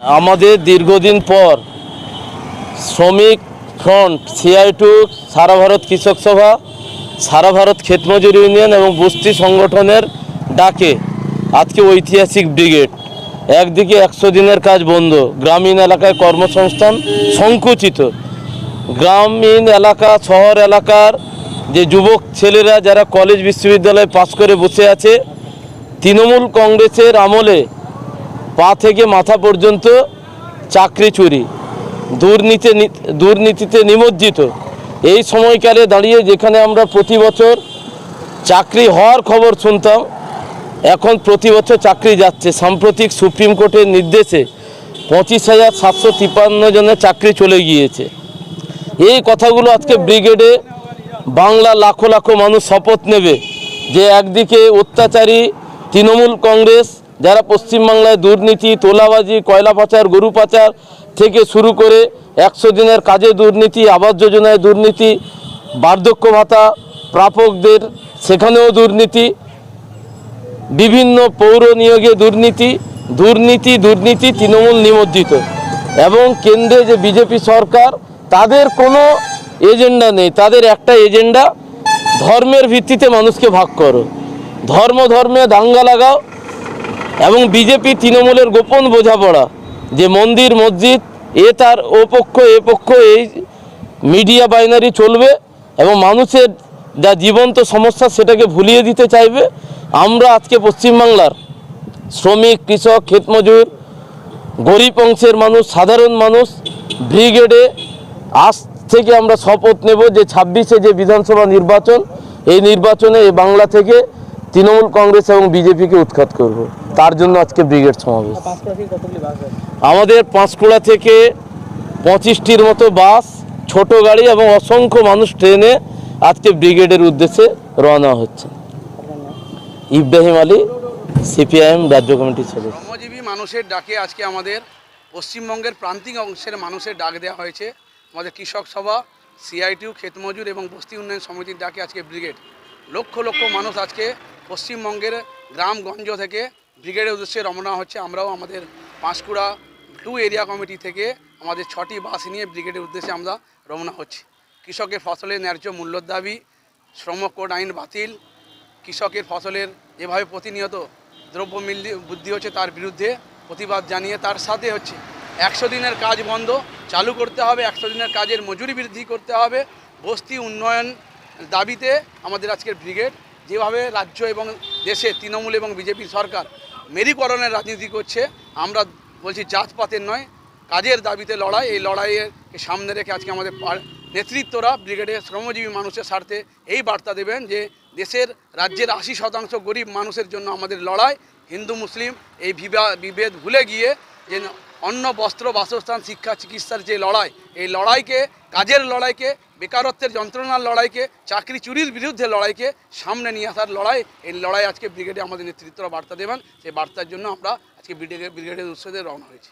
আমাদের দীর্ঘদিন পর শ্রমিক front CITU Sara Bharat Krishak Sabha, সারা ভারত ক্ষেতমজুর ইউনিয়ন এবং বস্তি সংগঠনের ডাকে আজকে ঐতিহাসিক ব্রিগেড। একদিকে একশো দিনের কাজ বন্ধ, গ্রামীণ এলাকায় কর্মসংস্থান সংকুচিত। গ্রামীণ এলাকা, শহর এলাকার যে যুবক ছেলেরা যারা কলেজ, বিশ্ববিদ্যালয়ে পাশ করে বসে আছে, তৃণমূল কংগ্রেসের আমলে পা থেকে মাথা পর্যন্ত চাকরি চুরি, দুর্নীতি দুর্নীতিতে নিমজ্জিত। এই সময়কালে দাঁড়িয়ে যেখানে আমরা প্রতি বছর চাকরি হওয়ার খবর শুনতাম, এখন প্রতি বছর চাকরি যাচ্ছে। সাম্প্রতিক সুপ্রিম কোর্টের নির্দেশে পঁচিশ হাজার সাতশো তিপ্পান্ন জনের চাকরি চলে গিয়েছে। এই কথাগুলো আজকে ব্রিগেডে বাংলা লাখো লাখো মানুষ শপথ নেবে যে একদিকে অত্যাচারী তৃণমূল কংগ্রেস যারা পশ্চিমবাংলায় দুর্নীতি, তোলাবাজি, কয়লা পাচার, গরু পাচার থেকে শুরু করে একশো দিনের কাজে দুর্নীতি, আবাস যোজনায় দুর্নীতি, বার্ধক্য ভাতা, প্রাপকদের সেখানেও দুর্নীতি, বিভিন্ন পৌর নিয়োগে দুর্নীতি দুর্নীতি দুর্নীতি তৃণমূল নিমজ্জিত। এবং কেন্দ্রে যে বিজেপি সরকার, তাদের কোনো এজেন্ডা নেই। তাদের একটা এজেন্ডা, ধর্মের ভিত্তিতে মানুষকে ভাগ করো। ধর্ম ধর্মে দাঙ্গা লাগাও এবং বিজেপি তৃণমূলের গোপন বোঝাপড়া যে মন্দির, মসজিদ, এ তার ও পক্ষ, এ পক্ষ, এই মিডিয়া বাইনারি চলবে এবং মানুষের যা জীবন্ত সমস্যা সেটাকে ভুলিয়ে দিতে চাইবে। আমরা আজকে পশ্চিমবাংলার শ্রমিক, কৃষক ক্ষেতমজুর গরিব অংশের মানুষ, সাধারণ মানুষ, ব্রিগেডে আজ থেকে আমরা শপথ নেব যে ছাব্বিশে যে বিধানসভা নির্বাচন, এই নির্বাচনে এই বাংলা থেকে তৃণমূল কংগ্রেস এবং বিজেপিকে উৎখাত করব। তার জন্য আজকে ব্রিগেড সমাবেশ। আমাদের পাঁশকুড়া থেকে পঁচিশটির মতো বাস, ছোট গাড়ি এবং অসংখ্য মানুষ ট্রেনে আজকে ব্রিগেডের উদ্দেশ্যে রওনা হচ্ছে। ইব্রাহিম আলী, সিপিআইএম রাজ্য কমিটির সদস্য। শ্রমজীবী মানুষের ডাকে আজকে আমাদের পশ্চিমবঙ্গের প্রান্তিক অংশের মানুষের ডাক দেওয়া হয়েছে। আমাদের কৃষক সভা, সিআইটিউ, ক্ষেতমজুর এবং বস্তি উন্নয়ন সমিতির ডাকে আজকে ব্রিগেড। লক্ষ লক্ষ মানুষ আজকে পশ্চিমবঙ্গের গ্রামগঞ্জ থেকে ব্রিগেডের উদ্দেশ্যে রমনা হচ্ছে। আমরাও আমাদের পাঁশকুড়া টু এরিয়া কমিটি থেকে আমাদের ছটি বাস নিয়ে ব্রিগেডের উদ্দেশ্যে আমরা রওনা হচ্ছি। কৃষকের ফসলের ন্যায্য মূল্যর দাবি, শ্রম কোড আইন বাতিল, কৃষকের ফসলের যেভাবে প্রতিনিয়ত দ্রব্যমূল্য বৃদ্ধি হচ্ছে তার বিরুদ্ধে প্রতিবাদ জানিয়ে তার সাথে হচ্ছে। একশো দিনের কাজ বন্ধ, চালু করতে হবে, একশো দিনের কাজের মজুরি বৃদ্ধি করতে হবে, বস্তি উন্নয়ন দাবিতে আমাদের আজকের ব্রিগেড যেভাবে রাজ্য এবং দেশে তৃণমূল এবং বিজেপি সরকার মেরিকরণের রাজনীতি করছে, আমরা বলছি জাতপাতের নয়, কাজের দাবিতে লড়াই, এই লড়াইয়ের সামনে রেখে আজকে আমাদের নেতৃত্বরা ব্রিগেডের শ্রমজীবী মানুষের স্বার্থে এই বার্তা দেবেন যে দেশের রাজ্যের আশি শতাংশ গরিব মানুষের জন্য আমাদের লড়াই, হিন্দু, মুসলিম এই বিভেদ ভুলে গিয়ে যে অন্ন, বস্ত্র, বাসস্থান, শিক্ষা, চিকিৎসার যে লড়াই, এই লড়াইকে, কাজের লড়াইকে বেকারত্বের যন্ত্রণার লড়াইকে, চাকরি চুরির বিরুদ্ধে লড়াইকে সামনে নিয়ে আসার লড়াই। এই লড়াই আজকে ব্রিগেডে আমাদের নেতৃত্বরা বার্তা দেবেন। সেই বার্তার জন্য আমরা আজকে ব্রিগেডের ব্রিগেডের উৎসদে রওনা হয়েছি।